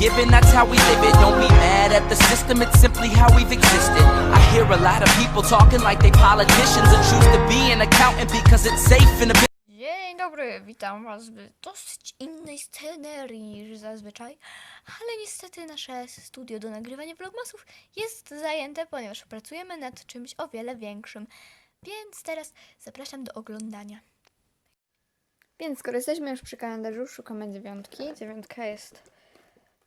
Given, that's how we live it. Don't be mad at the system, it's simply how we've existed. I hear a lot of people talking like they politicians and choose to be an accountant because it's safe in the Dzień dobry, witam was w dosyć innej scenerii niż zazwyczaj, ale niestety nasze studio do nagrywania vlogmasów jest zajęte, ponieważ pracujemy nad czymś o wiele większym. Więc teraz zapraszam do oglądania. Więc skoro jesteśmy już przy kalendarzu, szukamy dziewiątki. Dziewiątka jest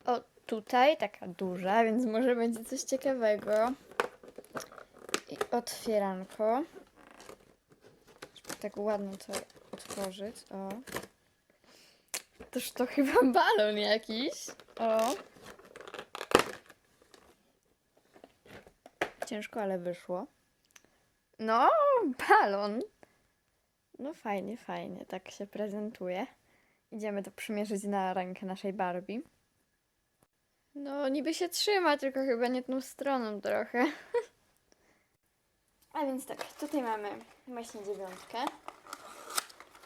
o tutaj, taka duża, więc może będzie coś ciekawego. I otwieranko. Żeby tak ładnie to otworzyć. O. Toż to chyba balon jakiś. O. Ciężko, ale wyszło. No, balon. No fajnie, fajnie, tak się prezentuje. Idziemy to przymierzyć na rękę naszej Barbie. No, niby się trzyma, tylko chyba nie tą stroną trochę. A więc tak, tutaj mamy właśnie dziewiątkę.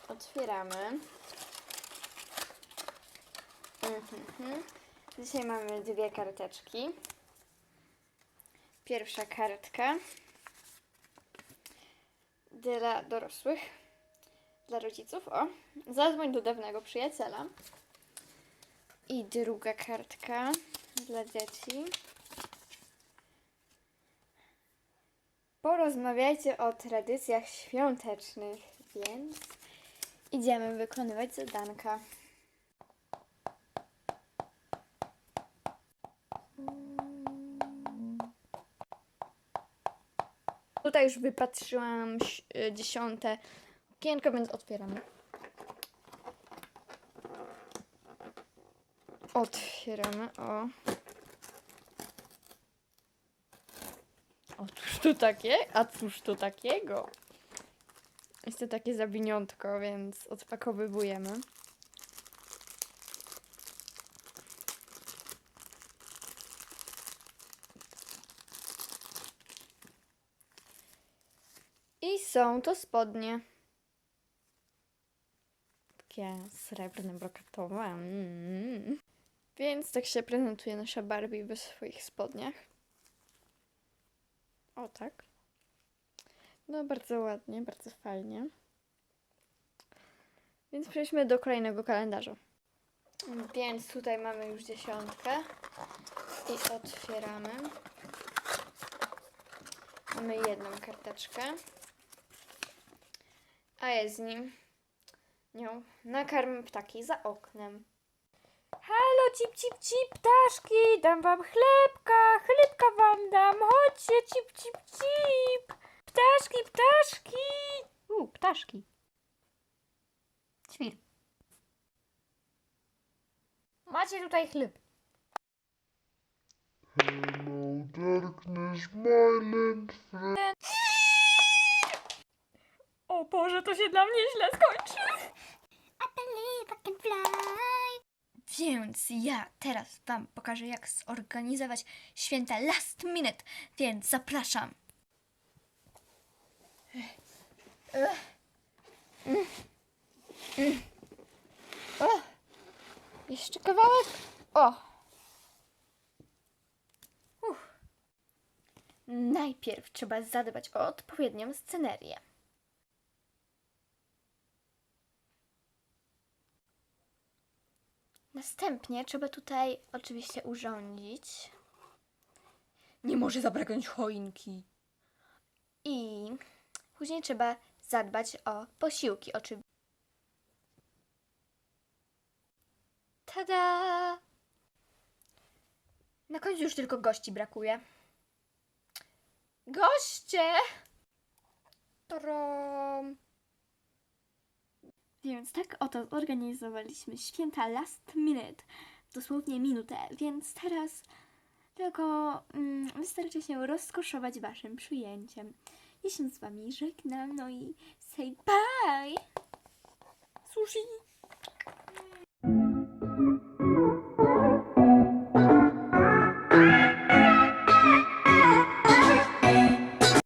Otwieramy. Mhm. Dzisiaj mamy dwie karteczki. Pierwsza kartka dla dorosłych, dla rodziców. O, zadzwoń do dawnego przyjaciela. I druga kartka dla dzieci. Porozmawiajcie o tradycjach świątecznych, więc idziemy wykonywać zadanka. Tutaj już wypatrzyłam y, dziesiąte okienko, więc otwieramy. Otwieramy, o. O, cóż tu takie? A cóż tu takiego? Jest to takie zawiniątko, więc odpakowywujemy. I są to spodnie. Takie srebrne, brokatowe. Mm. Więc tak się prezentuje nasza Barbie w swoich spodniach. O tak. No bardzo ładnie, bardzo fajnie. Więc przejdźmy do kolejnego kalendarza. Więc tutaj mamy już dziesiątkę i otwieramy. Mamy jedną karteczkę. A jest z nim nią nakarm ptaki za oknem. Halo, cip, cip, cip, ptaszki, dam wam chlebka, chlebka wam dam, chodźcie, cip, cip, cip. Ptaszki, ptaszki. U, ptaszki. Świr. Macie tutaj chleb. Hello, darkness, my land friend. O Boże, to się dla mnie źle skończy. Więc ja teraz Wam pokażę, jak zorganizować święta last minute, więc zapraszam. O, jeszcze kawałek. O. Uff. Najpierw trzeba zadbać o odpowiednią scenerię. Następnie trzeba tutaj oczywiście urządzić. Nie może zabraknąć choinki. I później trzeba zadbać o posiłki oczywiście. Tada! Na końcu już tylko gości brakuje. Goście! Trom! Więc tak oto zorganizowaliśmy święta last minute, dosłownie minutę, więc teraz tylko mm, wystarczy się rozkoszować waszym przyjęciem. Ja się z wami żegnam, no i say bye! Sushi!